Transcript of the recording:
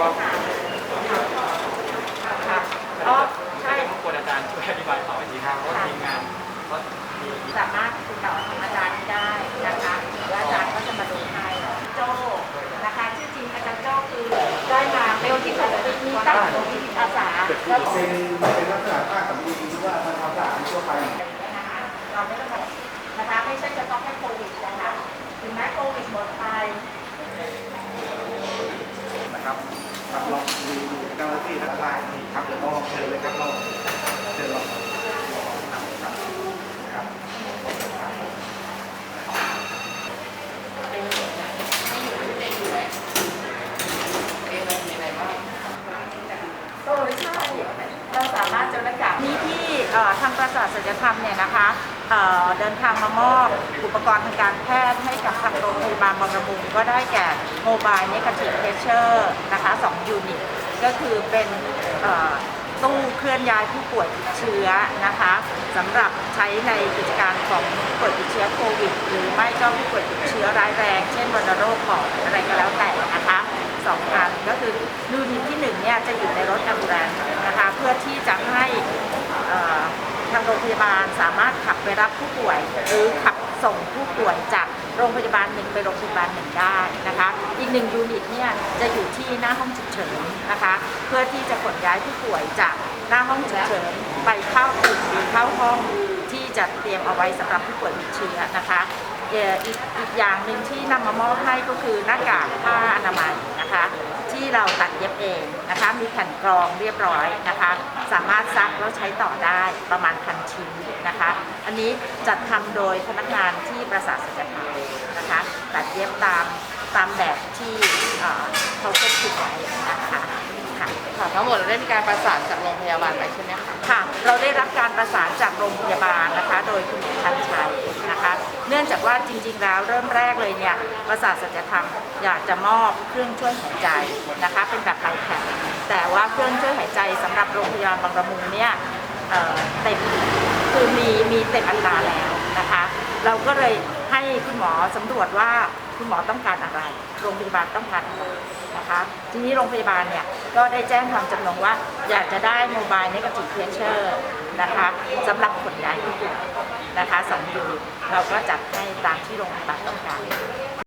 ว่าค่ะอ๋อใช่รบกวนอาจารย์ช่วยอธิบายต่ออีกทีครับเพราะทีมงานก็มีสามารถติดต่อทางอาจารย์ได้นะคะหรือว่าอาจารย์ก็จะมาดูให้โจนะคะชื่อจริงอาจารย์โจคือได้มาเร็วที่สุดมีตั้งมีจิตอาสาแล้วเป็นเป็นลักษณะป้าสำลีหรือว่าทำความสะอาดทั่วไปนะคะเราไม่ต้องบอกนะคะไม่ใช่เฉพาะแค่โควิดนะคะถึงแม้โควิดหมดไป นะครับครับลองดูดูเจ้าหน้าที่ทั้งหลายครับเดี๋ยวลองเชิญเลยครับลองเชิญลองครับครับโอ้ใช่เราสามารถจะระดับนี้ที่ทางประสาทศัลยธรรมเนี่ยนะคะเเดินทางมามอบอุปกรณ์ทางการแพทย์ให้กับทางโรงพยาบาลบางระมุงก็ได้แก่โมบายเนกาทีฟเพชเชอร์นะคะ 2 ยูนิต ก็คือเป็นตู้เคลื่อนย้ายผู้ป่วยติดเชื้อนะคะสำหรับใช้ในกิจการของผู้ป่วยติดเชื้อโควิด หรือไม่ก็ผู้ป่วยติดเชื้อร้ายแรง เช่นวัณโรคปอดอะไรก็แล้วแต่นะคะสองอันก็คือยูนิตที่หนึ่งเนี่ยจะอยู่ในรถแอมบูเลนนะคะเพื่อที่จะให้ทางโรงพยาบาลสามารถขับไปรับผู้ป่วย หรือขับ ส่งผู้ป่วยจากโรงพยาบาลหนึ่งไปโรงพยาบาลหนึ่งได้นะคะ อีกหนึ่งยูนิตเนี่ยจะอยู่ที่หน้าห้องฉุกเฉินนะคะ เพื่อที่จะขนย้ายผู้ป่วยจากหน้าห้องฉุกเฉินไปเข้าตึกหรือเข้าห้องที่จะเตรียมเอาไว้สำหรับผู้ป่วยติดเชื้อนะคะอีกอีกอย่างหนึ่งที่นำมามอบให้ก็คือหน้ากากผ้าอนามัยนะคะ ที่เราตัดเย็บเองนะคะ มีแผ่นกรองเรียบร้อยนะคะ สามารถซักแล้วใช้ต่อได้ประมาณพันชิ้นนะคะ อันนี้จัดทำโดยพนักงานที่ประสาทสัจธรรมนะคะ ตัดเย็บตามตามแบบที่เอ่อเขาควบคุมไว้นะคะค่ะค่ะทั้งหมดเราได้มีการประสานจากโรงพยาบาลไปใช่ไหมคะค่ะ เราได้รับการประสานจากโรงพยาบาลนะคะ โดยคุณหมอชันชัยนะคะ เนื่องจากว่าจริงๆ แล้วเริ่มแรกเลยเนี่ยประสาทสัจธรรมอยากจะมอบเครื่องช่วยหายใจนะคะ เป็นแบบไบแพดแต่ว่าเครื่องช่วยหายใจสำหรับโรงพยาบาลบางระมุงเนี่ยเเต็มคือมีมีเต็มอัตราแล้วนะคะ เราก็เลยให้คุณหมอสำรวจว่าคุณหมอต้องการอะไร โรงพยาบาลต้องการอะไรนะคะ ทีนี้โรงพยาบาลเนี่ยก็ได้แจ้งความจำนงว่าอยากจะได้โมบายเนกาทีฟเพชเชอร์นะคะสำหรับขนย้ายผู้ป่ว นะคะสองยูนิตเราก็จัดให้ตามที่โรงพยาบาลต้องการ